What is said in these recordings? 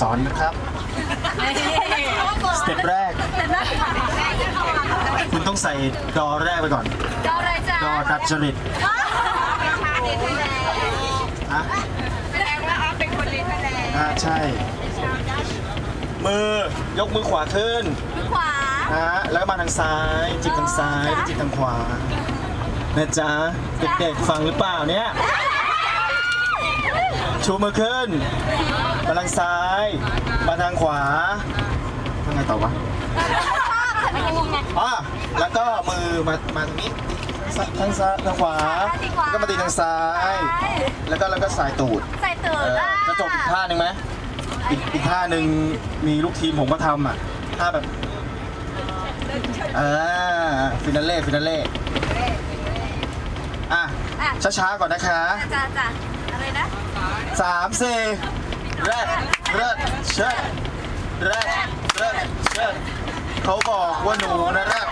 สอนนะครับ สเต็ปแรก คุณต้องใส่ดอแรกไปก่อน ดออะไรจ๊ะดอดัดจริตอะแสดงว่าออฟเป็นคนลิ้นแมลงอ่าใช่ มือยกมือขวาขึ้นมือขวาฮะแล้วก็มาทางซ้าย จิกทางซ้ายแล้วจิกทางขวานะจ๊ะเด็กๆฟังหรือเปล่าเนี่ย ชูมือขึ้น มาทางซ้าย มาทางขวาทางไงต่อวะอะแล้วก็มือมา มาทางนี้ซทางซ้ายทางขวา ก็มาตีทางซ้าย แล้วก็แล้วก็สายตูดใส่ตืเอดอจะจบอีกท่าหนึ่งไหมอีกอีกท่าหนึ่งมีลูกทีมผมก็ทำอะ ท่าแบบ อ่า ฟินาเล่ ฟินาเล่ อะ ช้าๆ ก่อนนะคะ จ้าจ้าอะไรนะ สามสี่แรดเริดเชิดแรดเริดเชิดเขาบอกว่าหนูนะแรด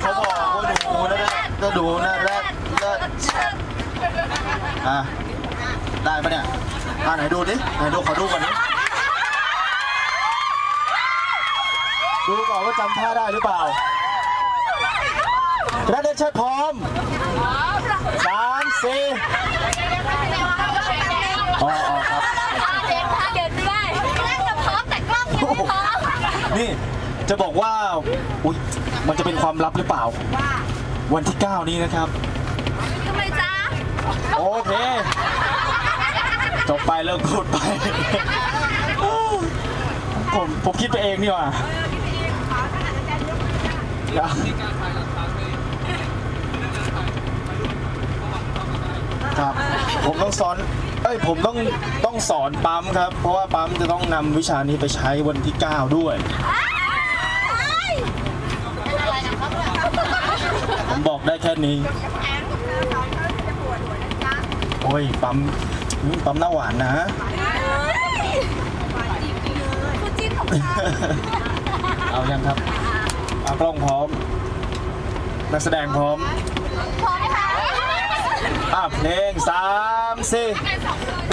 เขาบอกว่าหนูนะแรดก็ดูนะแรดเริดเชิดอะได้ปะเนี่ยอะไหนดูดิไหนดูขอดูก่อนดิดูก่อนว่าจำท่าได้หรือเปล่าแล้วเดเชิดพร้อมสามสี่ อ๋ออ๋อครับ เด็กท่าเดินไม่ได้แค่จะพร้อมแต่กล้องยังไม่พร้อมนี่จะบอกว่าอุ๊ยมันจะเป็นความลับหรือเปล่า วันที่ 9 นี้นะครับ ทำไมจ๊ะโอเค จบไปเลิกพูดไป ผมผมคิดไปเองนี่หว่าครับ ผมต้องสอน เอ้ยผมต้องต้องสอนปั๊มครับ เพราะว่าปั๊มจะต้องนำวิชานี้ไปใช้วันที่ 9 ด้วย ผมบอกได้แค่นี้ โอ้ยปั๊มปั๊มหน้าหวานนะ เอายังครับเอากล้องพร้อม นักแสดงพร้อม พร้อม อะเพลงสามสี่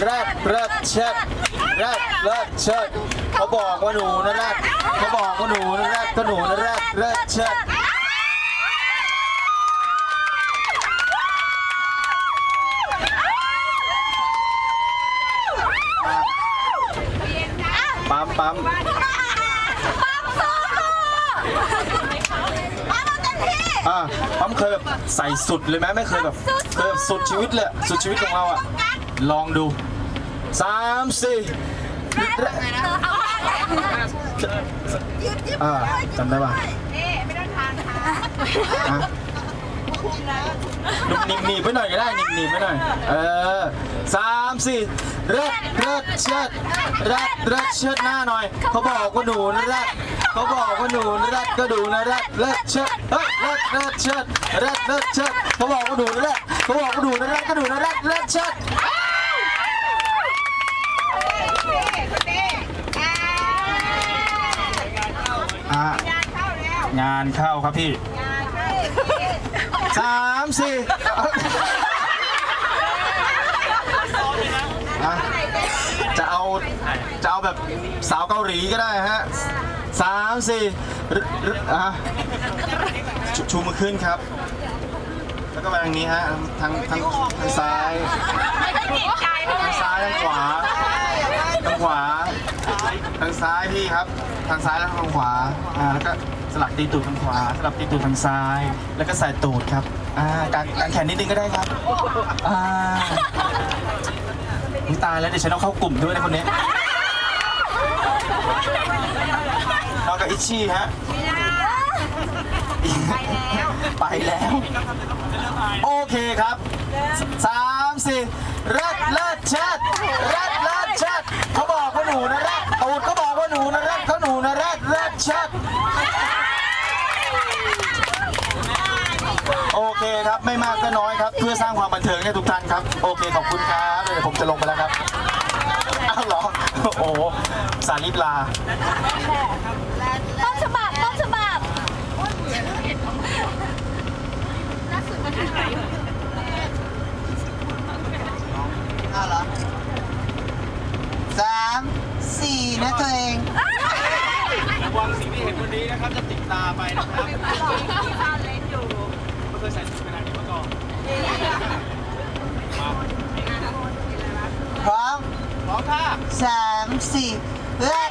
แรดเริดเชิดแรดเริดเชิดเขาบอกว่าหนูนะแรดเขาบอกว่าหนูนะแรดก็หนูนะแรดเริดเชิดปั๊มปั๊ม ปั๊มสู้ปั๊มเอาเต็มที่ อะปั๊มเคยแบบใส่สุดเลยไหมไม่เคยแบบเคยแบบสุดชีวิตเลยสุดชีวิตของเราอะลองดูสามสี่เอายืดยืดอ่าจำได้ป่ะนี่ไม่ต้องทานค่ะอะหนิบหนีบไปหน่อยก็ได้หนิบหนีบไปหน่อย เออสามสี่เร็ดเร็ดเชิดเร็ดเร็ดเชิดหน้าหน่อย เขาบอกว่าหนูนะเร็ด เขาบอกว่าหนูนร็ดก็ดูนะร็ดเร็ดเชิดเฮ้ยเร็ดเร็ดเชิดเร็ดเร็ดเชิดเขาบอกว่าหนูนร็ดเขาบอกว่าหนูนร็ดก็ดูนะร็ดเร็ดเชิดอะงานเข้าครับพี่สามสี่จะเอาจะเอาแบบสาวเกาหลีก็ได้ฮะ สามสี่อะชชูมือขึ้นครับ แล้วก็ไปทางนี้ฮะทางทางทางซ้ายทางซ้ายทางขวาทางขวา ทางซ้ายพี่ครับ ทางซ้ายแล้วทางขวาอ่าแล้วก็สลับตีตูดทางขวา สลับตีตูดทางซ้าย แล้วก็ใส่ตูดครับอ่ากางกางแขนนิดนึงก็ได้ครับอ่าตายแล้วเดี๋ยวฉันต้องเข้ากลุ่มด้วยนะคนนี้ น้องกับอิชชี่ฮะไปแล้ว โอเคครับสามสี่เลิศเลิศเชิดเลิศเลิศเชิดเขาบอกว่าหนูนะเลิศตูดเขาบอกว่าหนูนะเลิศเขาหนูนะเลิศเลิศเชิดโอเคครับไม่มากก็น้อยครับ เพื่อสร้างความบันเทิงให้ทุกท่านครับ โอเคขอบคุณครับเดี๋ยวผมจะลงไปแล้วครับ อ้าวเหรอ โอ้โหสารีบลา ต้นฉบับต้นฉบับสี่นะตัวเอง ระวังสิ่งที่เห็นวันนี้นะครับจะติดตาไปนะครับที่บ้านเล็กอยู่ไม่เคยใส่ชุดขนาดนี้มาก่อนมา พร้